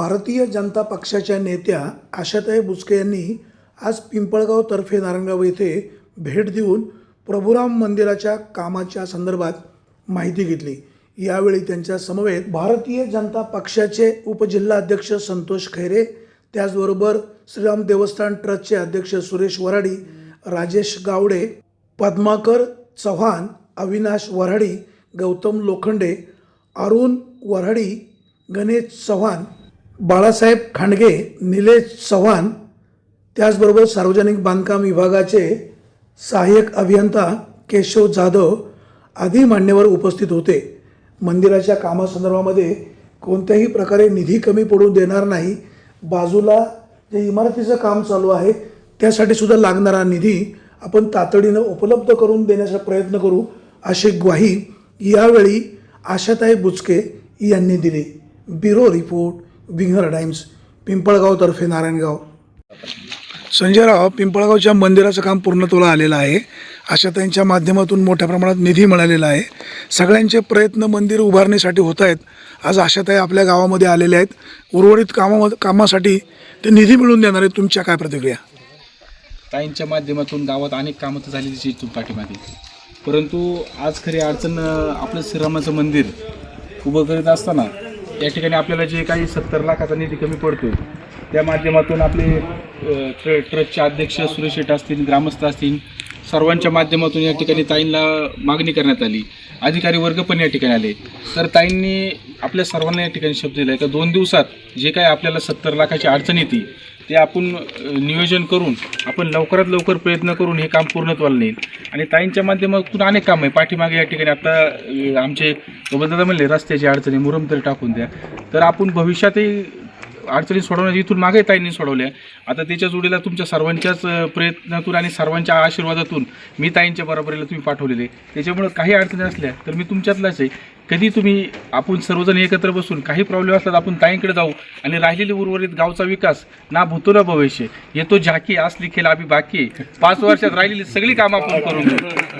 भारतीय जनता पक्षाच्या नेत्या आशाताई बुचके यांनी आज पिंपळगाव तर्फे नारायणगाव येथे भेट देऊन प्रभुराम मंदिराच्या कामाच्या संदर्भात माहिती घेतली. यावेळी त्यांच्या समवेत भारतीय जनता पक्षाचे उपजिल्हाध्यक्ष संतोष खैरे त्याचबरोबर श्रीराम देवस्थान ट्रस्टचे अध्यक्ष सुरेश वराडी राजेश गावडे पद्माकर चव्हाण अविनाश वऱ्हाडी गौतम लोखंडे अरुण वऱ्हाडी गणेश चव्हाण बाळासाहेब खांडगे निलेश चव्हाण त्याचबरोबर सार्वजनिक बांधकाम विभागाचे सहाय्यक अभियंता केशव जाधव आदी मान्यवर उपस्थित होते. मंदिराच्या कामासंदर्भामध्ये कोणत्याही प्रकारे निधी कमी पडू देणार नाही. बाजूला जे इमारतीचं काम चालू आहे त्यासाठी सुद्धा लागणारा निधी आपण तातडीनं उपलब्ध करून देण्याचा प्रयत्न करू अशी ग्वाही यावेळी आशाताई बुचके यांनी दिली. Bureau report. विंगर टाइम्स पिंपळगावतर्फे नारायणगाव. संजयराव पिंपळगावच्या मंदिराचं काम पूर्णत्वाला आलेलं आहे. आशाताईंच्या माध्यमातून मोठ्या प्रमाणात निधी मिळालेला आहे. सगळ्यांचे प्रयत्न मंदिर उभारणीसाठी होत आहेत. आज आशाताई आपल्या गावामध्ये आलेल्या आहेत. उर्वरित कामामध्ये कामासाठी ते निधी मिळवून देणार आहेत. तुमच्या काय प्रतिक्रिया? ताईंच्या माध्यमातून गावात अनेक कामं तर झाली त्याची पाठीमागे. परंतु आज खरी अडचण आपलं श्रीरामाचं मंदिर उभं करीत असताना या ठिकाणी आपल्याला जे काही सत्तर लाखाचा निधी कमी पडतोय त्या माध्यमातून आपले ट्र ट्रस्टचे अध्यक्ष सुरेश शेठ असतील ग्रामस्थ असतील सर्वांच्या माध्यमातून या ठिकाणी ताईंना मागणी करण्यात आली. अधिकारी वर्ग पण या ठिकाणी आले. तर ताईंनी आपल्या सर्वांना या ठिकाणी शब्द दिला आहे का दोन दिवसात जे काय आपल्याला सत्तर लाखाची अडचण येते ते आपण नियोजन करून आपण लवकरात लवकर प्रयत्न करून हे काम पूर्णत्वाला नेईल. आणि ताईंच्या माध्यमातून अनेक काम आहे. पाठीमागे या ठिकाणी आता आमचे दादा म्हणले रस्त्याची अडचणी मुरम तरी टाकून द्या. तर आपण भविष्यातही अडचणी सोडवण्याची इथून मागे ताईंनी सोडवल्या. आता त्याच्या जोडीला तुमच्या सर्वांच्याच प्रयत्नातून आणि सर्वांच्या आशीर्वादातून मी ताईंच्या बरोबरीला तुम्ही पाठवलेले. त्याच्यामुळं काही अडचणी असल्या तर मी तुमच्यातलाच आहे. कधी तुम्ही आपण सर्वजण एकत्र बसून काही प्रॉब्लेम असला तर आपण ताईंकडे जाऊ आणि राहिलेली उर्वरित गावचा विकास ना भूतो ना भविष्य येतो झाकी आस लिखेल आम्ही बाकी पाच वर्षात राहिलेली सगळी कामं आपण करून घेऊ.